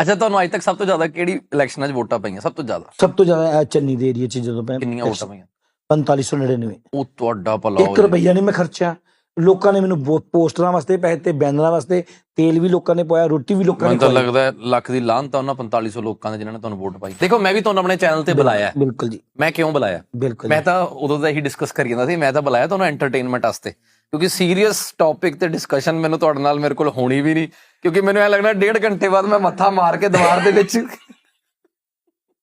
ਅੱਛਾ ਤੁਹਾਨੂੰ ਅੱਜ ਤੱਕ ਸਭ ਤੋਂ ਜ਼ਿਆਦਾ ਕਿਹੜੀ ਇਲੈਕਸ਼ਨਾਂ 'ਚ ਵੋਟਾਂ ਪਈਆਂ? ਸਭ ਤੋਂ ਜ਼ਿਆਦਾ? ਸਭ ਤੋਂ ਜ਼ਿਆਦਾ ਇਹ ਚੰਨੀ ਦੇ ਏਰੀਆ 'ਚ ਜਦੋਂ ਮੈਂ ਕਿੰਨੀਆਂ ਵੋਟਾਂ ਪਈਆਂ? 4599 ਉਹ ਤੁਹਾਡਾ ਭਲਾ 1 ਰੁਪਈਆ ਨਹੀਂ ਮੈਂ ਖਰਚਿਆ। ਲੋਕਾਂ ਨੇ ਮੈਨੂੰ ਪੋਸਟਰਾਂ ਵਾਸਤੇ ਪੈਸੇ ਤੇ ਬੈਨਰਾਂ ਵਾਸਤੇ ਤੇਲ ਵੀ ਲੋਕਾਂ ਨੇ ਪਾਇਆ ਰੋਟੀ ਵੀ ਲੋਕਾਂ ਨੇ ਮੈਨੂੰ ਤਾਂ। ਲੱਗਦਾ ਲੱਖ ਦੀ ਲਾਹਨ ਤਾਂ ਉਹਨਾਂ 4500 ਲੋਕਾਂ ਦੇ ਜਿਨ੍ਹਾਂ ਨੇ ਤੁਹਾਨੂੰ ਵੋਟ ਪਾਈ। ਦੇਖੋ ਮੈਂ ਵੀ ਤੁਹਾਨੂੰ ਆਪਣੇ ਚੈਨਲ ਤੇ ਬੁਲਾਇਆ ਹੈ। ਬਿਲਕੁਲ ਜੀ। ਮੈਂ ਕਿਉਂ ਬੁਲਾਇਆ? ਬਿਲਕੁਲ ਮੈਂ ਤਾਂ ਉਦੋਂ ਦਾ ਹੀ ਡਿਸਕਸ ਕਰੀ ਜਾਂਦਾ ਸੀ। ਮੈਂ ਤਾਂ ਬੁਲਾਇਆ ਤੁਹਾਨੂੰ ਐਂਟਰਟੇਨਮੈਂਟ ਵਾਸਤੇ। ਕਿਉਂਕਿ ਸੀਰੀਅਸ ਟੌਪਿਕ ਤੇ ਡਿਸਕਸ਼ਨ ਮੈਨੂੰ ਤੁਹਾਡੇ ਨਾਲ ਮੇਰੇ ਕੋਲ ਹੋਣੀ ਵੀ ਨਹੀਂ ਕਿਉਂਕਿ ਮੈਨੂੰ ਐ ਲੱਗਦਾ ਡੇਢ ਘੰਟੇ ਬਾਅਦ ਮੈਂ ਮੱਥਾ ਮਾਰ ਕੇ ਦੀਵਾਰ ਦੇ ਵਿੱਚ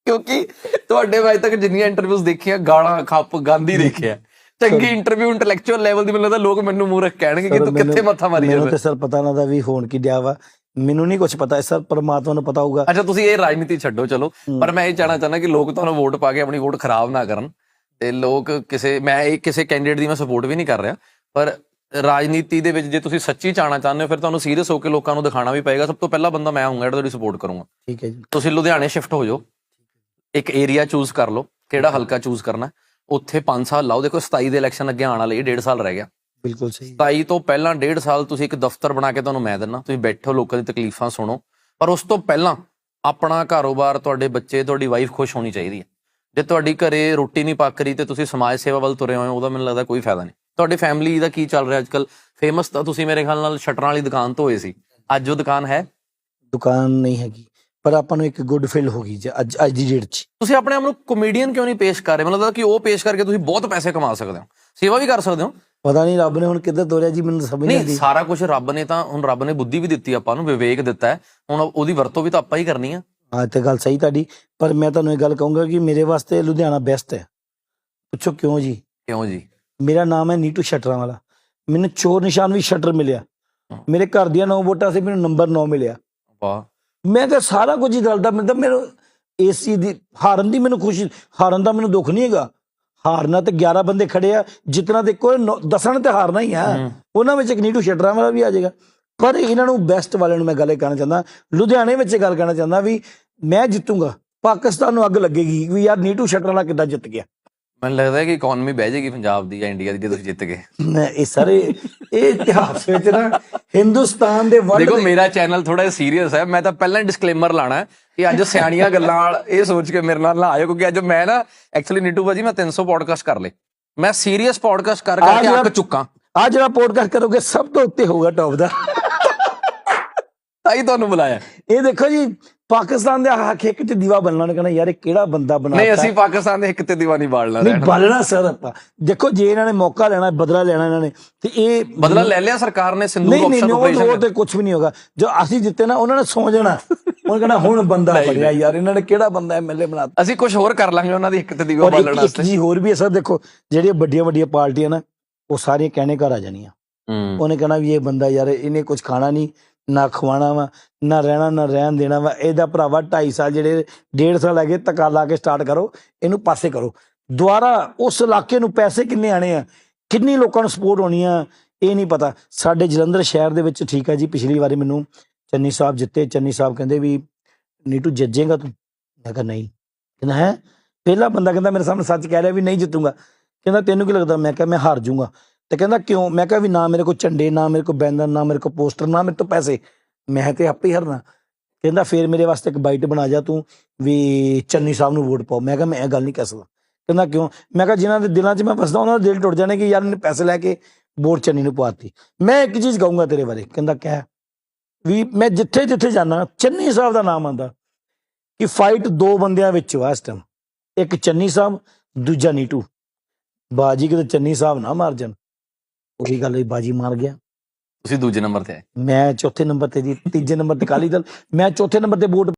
ਕਿਉਂਕਿ ਤੁਹਾਡੇ ਵਾਜ ਤੱਕ ਜਿੰਨੀਆਂ ਇੰਟਰਵਿਊਜ਼ ਦੇਖੀਆਂ ਗਾਲਾਂ ਖੱਪ ਗਾਂਧੀ ਦੇਖਿਆ। ਚੰਗੀ ਇੰਟਰਵਿਊ ਇੰਟੈਲੈਕਚੁਅਲ ਲੈਵਲ ਦੀ ਮੈਨੂੰ ਲੱਗਦਾ ਲੋਕ ਮੈਨੂੰ ਮੂੰਹ ਰੱਖ ਕਹਿਣਗੇ ਕਿ ਤੂੰ ਮੈਨੂੰ- ਕਿੱਥੇ ਮੱਥਾ ਮਾਰੀ ਮੈਨੂੰ ਜਾਂਦਾ। ਤੇ ਸਰ ਪਤਾ ਨਾ ਦਾ ਵੀ ਹੋਣ ਕੀ ਡਿਆ ਵਾ। ਮੈਨੂੰ ਨਹੀਂ ਕੁਝ ਪਤਾ ਸਰ ਪਰਮਾਤਮਾ ਨੂੰ ਪਤਾ ਹੋਊਗਾ। ਅੱਛਾ ਤੁਸੀਂ ਇਹ ਰਾਜਨੀਤੀ ਛੱਡੋ ਚਲੋ। ਪਰ ਮੈਂ ਇਹ ਚਾਹਣਾ ਚਾਹੁੰਦਾ ਕਿ ਲੋਕ ਤੁਹਾਨੂੰ ਵੋਟ ਪਾ ਕੇ ਆਪਣੀ ਵੋਟ ਖਰਾਬ ਨਾ ਕਰਨ ਤੇ ਲੋਕ ਕਿਸੇ ਮੈਂ ਇਹ ਕਿਸੇ ਕੈਂਡੀਡੇਟ ਦੀ ਮੈਂ ਸਪੋਰਟ ਵੀ ਨਹੀਂ ਕਰ ਰਿਹਾ ਪਰ ਰਾਜਨੀਤੀ ਦੇ ਵਿੱਚ ਜੇ ਤੁਸੀਂ ਸੱਚੀ ਚਾਹਣਾ ਚਾਹੁੰਦੇ ਹੋ ਫਿਰ ਤੁਹਾਨੂੰ ਸੀਰੀਅਸ ਹੋ ਕੇ ਲੋਕਾਂ ਨੂੰ ਦਿਖਾਣਾ ਵੀ ਪਏਗਾ। ਸਭ ਤੋਂ ਪਹਿਲਾ ਬੰਦਾ ਮੈਂ ਹੋਊਂਗਾ ਜਿਹੜਾ ਤੁਹਾਡੀ ਸਪੋਰਟ ਕਰੂੰਗਾ। ਠੀਕ ਹੈ ਜੀ। ਤੁਸੀਂ ਲੁਧਿਆਣੇ ਸ਼ਿਫਟ ਹੋ ਜਾਓ। ਇੱਕ ਏਰੀਆ ਚੂਜ਼ ਕਰ ਲਓ ਕਿਹੜਾ ਹਲਕਾ ਚੂਜ਼ ਕਰਨਾ। ਉੱਥੇ 5 ਸਾਲ ਲਾਓ। ਦੇਖੋ 27 ਦੇ ਇਲੈਕਸ਼ਨ ਅੱਗੇ ਆਉਣ ਵਾਲੇ 1.5 ਸਾਲ ਰਹਿ ਗਿਆ। ਬਿਲਕੁਲ ਸਹੀ 27 ਤੋਂ ਪਹਿਲਾਂ 1.5 ਸਾਲ ਤੁਸੀਂ ਇੱਕ ਦਫ਼ਤਰ ਬਣਾ ਕੇ ਤੁਹਾਨੂੰ ਮੈਂ ਦਿੰਨਾ ਤੁਸੀਂ ਬੈਠੋ ਲੋਕਾਂ ਦੀ ਤਕਲੀਫਾਂ ਸੁਣੋ। ਪਰ ਉਸ ਤੋਂ ਪਹਿਲਾਂ ਆਪਣਾ ਕਾਰੋਬਾਰ ਤੁਹਾਡੇ ਬੱਚੇ ਤੁਹਾਡੀ ਵਾਈਫ ਖੁਸ਼ ਹੋਣੀ ਚਾਹੀਦੀ ਹੈ। ਜੇ ਤੁਹਾਡੀ ਘਰੇ ਰੋਟੀ ਨਹੀਂ ਪੱਕ ਰਹੀ ਤੇ ਤੁਸੀਂ ਸਮਾਜ ਸੇਵਾ ਵੱਲ ਤੁਰੇ ਹੋਏ ਹੋ ਉਹਦਾ ਮੈਨੂੰ ਲੱਗਦਾ ਕੋਈ ਫਾਇਦਾ ਨਹੀਂ। ਤੁਹਾਡੀ ਫੈਮਿਲੀ ਦਾ ਕੀ ਚੱਲ ਰਿਹਾ ਅੱਜਕੱਲ ਫੇਮਸ ਤਾਂ ਤੁਸੀਂ ਮੇਰੇ ਖਿਆਲ ਨਾਲ ਸ਼ਟਰਾਂ ਵਾਲੀ ਦੁਕਾਨ ਤੋਂ ਹੋਏ ਸੀ। ਅੱਜ ਉਹ ਦੁਕਾਨ ਹੈ? ਦੁਕਾਨ ਨਹੀਂ ਹੈਗੀ ਪਰ ਆਪਾਂ ਨੂੰ ਇੱਕ ਗੁੱਡ ਫੀਲ ਹੋ ਗਈ ਜੀ ਅੱਜ ਅੱਜ ਦੀ ਡੇਟ 'ਚ। ਤੁਸੀਂ ਆਪਣੇ ਆਪ ਨੂੰ ਕਮੇਡੀਅਨ ਕਿਉਂ ਨਹੀਂ ਪੇਸ਼ ਕਰ ਰਹੇ? ਮੈਨੂੰ ਲੱਗਦਾ ਕਿ ਉਹ ਪੇਸ਼ ਕਰਕੇ ਤੁਸੀਂ ਬਹੁਤ ਪੈਸੇ ਕਮਾ ਸਕਦੇ ਹੋ। ਸੇਵਾ ਵੀ ਕਰ ਸਕਦੇ ਹੋ। ਪਤਾ ਨਹੀਂ ਰੱਬ ਨੇ ਹੁਣ ਕਿੱਧਰ ਤੋਰਿਆ ਜੀ ਮੈਨੂੰ ਸਮਝ ਨਹੀਂ ਨਹੀਂ ਆਉਂਦੀ। ਸਾਰਾ ਕੁਝ ਰੱਬ ਨੇ ਤਾਂ ਹੁਣ ਰੱਬ ਨੇ ਬੁੱਧੀ ਵੀ ਦਿੱਤੀ ਆਪਾਂ ਨੂੰ ਵਿਵੇਕ ਦਿੱਤਾ ਹੈ। ਹੁਣ ਉਹਦੀ ਵਰਤੋਂ ਵੀ ਤਾਂ ਆਪਾਂ ਹੀ ਕਰਨੀ ਆ। ਹਾਂ ਤੇ ਗੱਲ ਸਹੀ ਤੁਹਾਡੀ ਪਰ ਮੈਂ ਤੁਹਾਨੂੰ ਇਹ ਗੱਲ ਕਹੂੰਗਾ ਕਿ ਮੇਰੇ ਵਾਸਤੇ ਲੁਧਿਆਣਾ ਬੈਸਟ ਹੈ। ਪੁੱਛੋ ਕਿਉਂ ਜੀ? ਕਿਉਂ ਜੀ? ਮੇਰਾ ਨਾਮ ਹੈ ਨੀਟੂ ਸ਼ਟਰਾਂ ਵਾਲਾ ਮੈਨੂੰ ਚੋਰ ਨਿਸ਼ਾਨ ਵੀ ਸ਼ਟਰ ਮਿਲਿਆ। ਮੇਰੇ ਘਰ ਦੀਆਂ ਨੌ ਵੋਟਾਂ ਸੀ ਮੈਨੂੰ ਨੰਬਰ 9 ਮਿਲਿਆ। ਵਾਹ। ਮੈਂ ਤਾਂ ਸਾਰਾ ਕੁਝ ਹੀ ਰਲਦਾ ਮਿਲਦਾ ਮੈਨੂੰ ਏਸੀ ਦੀ ਹਾਰਨ ਦੀ ਮੈਨੂੰ ਖੁਸ਼ੀ ਹਾਰਨ ਦਾ ਮੈਨੂੰ ਦੁੱਖ ਨਹੀਂ ਹੈਗਾ। ਹਾਰਨਾ ਤੇ 11 ਬੰਦੇ ਖੜੇ ਆ ਜਿਤਨਾ ਤੇ ਕੋਈ ਦਸਣ ਤੇ ਹਾਰਨਾ ਹੀ ਆ। ਉਹਨਾਂ ਵਿੱਚ ਇੱਕ ਨੀਟੂ ਸ਼ਟਰਾਂ ਵਾਲਾ ਵੀ ਆ ਜਾਏਗਾ। ਪਰ ਇਹਨਾਂ ਨੂੰ ਬੈਸਟ ਵਾਲਿਆਂ ਨੂੰ ਮੈਂ ਗੱਲ ਇਹ ਕਹਿਣਾ ਚਾਹੁੰਦਾ ਲੁਧਿਆਣੇ ਵਿੱਚ ਗੱਲ ਕਹਿਣਾ ਚਾਹੁੰਦਾ ਵੀ ਮੈਂ ਜਿੱਤੂੰਗਾ ਪਾਕਿਸਤਾਨ ਨੂੰ ਅੱਗ ਲੱਗੇਗੀ ਵੀ ਯਾਰ ਨੀਟੂ ਸ਼ਟਰਾਂ ਵਾਲਾ ਕਿੱਦਾਂ ਜਿੱਤ ਗਿਆ। ਮੈਨੂੰ ਲੱਗਦਾ ਹੈ ਕਿ ਇਕਨੋਮੀ ਬਹਿ ਜਾਏਗੀ ਪੰਜਾਬ ਦੀ ਜਾਂ ਇੰਡੀਆ ਦੀ ਜੇ ਤੁਸੀਂ ਜਿੱਤ ਗਏ। ਇਹ ਸਾਰੇ ਇਹ ਇਤਿਹਾਸ ਵਿੱਚ ਨਾ ਹਿੰਦੁਸਤਾਨ ਦੇ ਵਰਲਡ ਦੇਖੋ ਮੇਰਾ ਚੈਨਲ ਥੋੜਾ ਜਿਹਾ ਸੀਰੀਅਸ ਹੈ। ਮੈਂ ਤਾਂ ਪਹਿਲਾਂ ਡਿਸਕਲੇਮਰ ਲਾਣਾ ਹੈ ਕਿ ਅੱਜ ਸਿਆਣੀਆਂ ਗੱਲਾਂ ਨਾਲ ਇਹ ਸੋਚ ਕੇ ਮੇਰੇ ਨਾਲ ਨਾ ਆਇਓ ਕਿਉਂਕਿ ਅੱਜ ਮੈਂ ਨਾ ਐਕਚੁਅਲੀ ਨੀਟੂ ਭਾਜੀ ਮੈਂ 300 ਪੋਡਕਾਸਟ ਕਰ ਲਏ। ਮੈਂ ਸੀਰੀਅਸ ਪੋਡਕਾਸਟ ਕਰ ਕਰਕੇ ਅੱਕ ਚੁੱਕਾ। ਆ ਜਿਹੜਾ ਪੋਡਕਾਸਟ ਕਰੋਗੇ ਸਭ ਤੋਂ ਉੱਤੇ ਹੋਊਗਾ ਟੌਪ ਦਾ। ਤਾਂ ਹੀ ਤੁਹਾਨੂੰ ਬੁਲਾਇਆ। ਇਹ ਦੇਖੋ ਜੀ ਪਾਕਿਸਤਾਨ ਦੇ ਹੱਕ ਇੱਕ ਚ ਦੀਵਾ ਬਣਨਾ ਨੇ ਕਹਿੰਦਾ ਯਾਰ ਇਹ ਕਿਹੜਾ ਬੰਦਾ ਬਣਾਤਾ? ਨਹੀਂ ਅਸੀਂ ਪਾਕਿਸਤਾਨ ਦੇ ਇੱਕ ਤੇ ਦੀਵਾਨੀ ਬਾੜਨਾ ਨਹੀਂ ਬਾਲਣਾ ਸਰ ਆਪਾਂ। ਦੇਖੋ ਜੇ ਇਹਨਾਂ ਨੇ ਮੌਕਾ ਲੈਣਾ ਬਦਲਾ ਲੈਣਾ ਇਹਨਾਂ ਨੇ ਤੇ ਇਹ ਬਦਲਾ ਲੈ ਲਿਆ ਸਰਕਾਰ ਨੇ ਸਿੰਧੂ ਨਹੀਂ ਨਹੀਂ ਆਪਸ਼ਨ ਉਹ ਉਹ ਆਪਰੇਸ਼ਨ ਤੇ ਕੁਝ ਵੀ ਨਹੀਂ ਹੋਗਾ। ਜੋ ਅਸੀਂ ਜਿੱਤੇ ਨਾ ਉਹਨਾਂ ਨੇ ਸੌ ਜਾਣਾ। ਉਹਨਾਂ ਕਹਿੰਦਾ ਹੁਣ ਬੰਦਾ ਨਹੀਂ, ਫੜਿਆ ਯਾਰ ਇਹਨਾਂ ਨੇ ਕਿਹੜਾ ਬੰਦਾ ਐਮਐਲਏ ਬਣਾਤਾ? ਅਸੀਂ ਕੁਝ ਹੋਰ ਕਰ ਲਾਂਗੇ ਉਹਨਾਂ ਦੀ ਇੱਕ ਤੇ ਦੀਵਾ ਬਾਲਣ ਵਾਸਤੇ। ਜੀ ਹੋਰ ਵੀ ਹੈ ਸਰ ਦੇਖੋ ਜਿਹੜੀਆਂ ਵੱਡੀਆਂ ਵੱਡੀਆਂ ਪਾਰਟੀਆਂ ਨਾ ਉਹ ਸਾਰੀਆਂ ਕਹਿਣੇ ਘਰ ਆ ਜਾਣੀਆਂ। ਉਹਨੇ ਕਹਿਣਾ ਵੀ ਇਹ ਬੰਦਾ ਯਾਰ ਇਹਨੇ ਕੁਝ ਖਾਣਾ ਨਹੀਂ। ਨਾ ਖਵਾਣਾ ਵਾ, ਨਾ ਰਹਿਣਾ, ਨਾ ਰਹਿਣ ਦੇਣਾ ਵਾ। ਇਹਦਾ ਭਰਾਵਾ 2.5 ਸਾਲ ਜਿਹੜੇ 1.5 ਸਾਲ ਹੈਗੇ, ਤਕਾ ਲਾ ਕੇ ਸਟਾਰਟ ਕਰੋ, ਇਹਨੂੰ ਪਾਸੇ ਕਰੋ। ਦੁਆਰਾ ਉਸ ਇਲਾਕੇ ਨੂੰ ਪੈਸੇ ਕਿੰਨੇ ਆਣੇ ਆ? ਕਿੰਨੀ ਲੋਕਾਂ ਨੂੰ ਸਪੋਰਟ ਹੋਣੀ ਆ? ਇਹ ਨਹੀਂ ਪਤਾ। ਸਾਡੇ ਜਲੰਧਰ ਸ਼ਹਿਰ ਦੇ ਵਿੱਚ ਠੀਕ ਆ ਜੀ, ਪਿਛਲੀ ਵਾਰੀ ਮੈਨੂੰ ਚੰਨੀ ਸਾਹਿਬ ਜਿੱਤੇ। ਚੰਨੀ ਸਾਹਿਬ ਕਹਿੰਦੇ ਵੀ, ਨੀਟੂ, ਜੱਜੇਗਾ ਤੂੰ? ਮੈਂ ਕਿਹਾ, ਨਹੀਂ। ਕਹਿੰਦਾ, ਹੈ? ਪਹਿਲਾ ਬੰਦਾ ਕਹਿੰਦਾ ਮੇਰੇ ਸਾਹਮਣੇ ਸੱਚ ਕਹਿ ਰਿਹਾ ਵੀ ਨਹੀਂ ਜਿੱਤੂਗਾ। ਕਹਿੰਦਾ, ਤੈਨੂੰ ਕੀ ਲੱਗਦਾ? ਮੈਂ ਕਿਹਾ, ਮੈਂ ਹਾਰ ਜਾਊਂਗਾ। ਤੇ ਕਹਿੰਦਾ ਕਿਉਂ? ਮੈਂ ਕਿਹਾ ਵੀ ਨਾ ਮੇਰੇ ਕੋਲ ਝੰਡੇ, ਨਾ ਮੇਰੇ ਕੋਲ ਬੈਨਰ, ਨਾ ਮੇਰੇ ਕੋਲ ਪੋਸਟਰ, ਨਾ ਮੇਰੇ ਤੋਂ ਪੈਸੇ। ਮੈਂ ਤੇ ਆਪੇ ਹਰਨਾ। ਕਹਿੰਦਾ ਫੇਰ ਮੇਰੇ ਵਾਸਤੇ ਇੱਕ ਬਾਈਟ ਬਣਾ ਜਾ ਤੂੰ ਵੀ ਚੰਨੀ ਸਾਹਿਬ ਨੂੰ ਵੋਟ ਪਾਓ। ਮੈਂ ਕਿਹਾ ਮੈਂ ਇਹ ਗੱਲ ਨਹੀਂ ਕਹਿ ਸਕਦਾ। ਕਹਿੰਦਾ ਕਿਉਂ? ਮੈਂ ਕਿਹਾ ਜਿਨ੍ਹਾਂ ਦੇ ਦਿਲਾਂ 'ਚ ਮੈਂ ਵਸਦਾ ਉਹਨਾਂ ਦਾ ਦਿਲ ਟੁੱਟ ਜਾਣੇ ਕਿ ਯਾਰ ਇਹਨੇ ਪੈਸੇ ਲੈ ਕੇ ਵੋਟ ਚੰਨੀ ਨੂੰ ਪਵਾਤੀ। ਮੈਂ ਇੱਕ ਚੀਜ਼ ਕਹੂੰਗਾ ਤੇਰੇ ਬਾਰੇ। ਕਹਿੰਦਾ ਕਹਿ ਵੀ ਮੈਂ ਜਿੱਥੇ ਜਿੱਥੇ ਜਾਣਾ ਚੰਨੀ ਸਾਹਿਬ ਦਾ ਨਾਮ ਆਂਦਾ ਕਿ ਫਾਈਟ ਦੋ ਬੰਦਿਆਂ ਵਿੱਚ ਵਾ ਇਸ ਟਾਈਮ ਇੱਕ ਚੰਨੀ ਸਾਹਿਬ, ਦੂਜਾ ਨੀਟੂ। ਬਾਜੀ ਕਿਤੇ ਚੰਨੀ ਸਾਹਿਬ ਨਾ ਮਾਰ ਜਾਣ। ਉਹੀ ਗੱਲ ਹੈ ਬਾਜੀ ਮਾਰ ਗਿਆ। ਤੁਸੀਂ ਦੂਜੇ ਨੰਬਰ ਤੇ ਆਏ। ਮੈਂ ਚੌਥੇ ਨੰਬਰ ਤੇ ਜੀ ਤੀਜੇ ਨੰਬਰ ਤੇ ਕਾਲੀ ਦਲ ਮੈਂ ਚੌਥੇ ਨੰਬਰ ਤੇ ਵੋਟ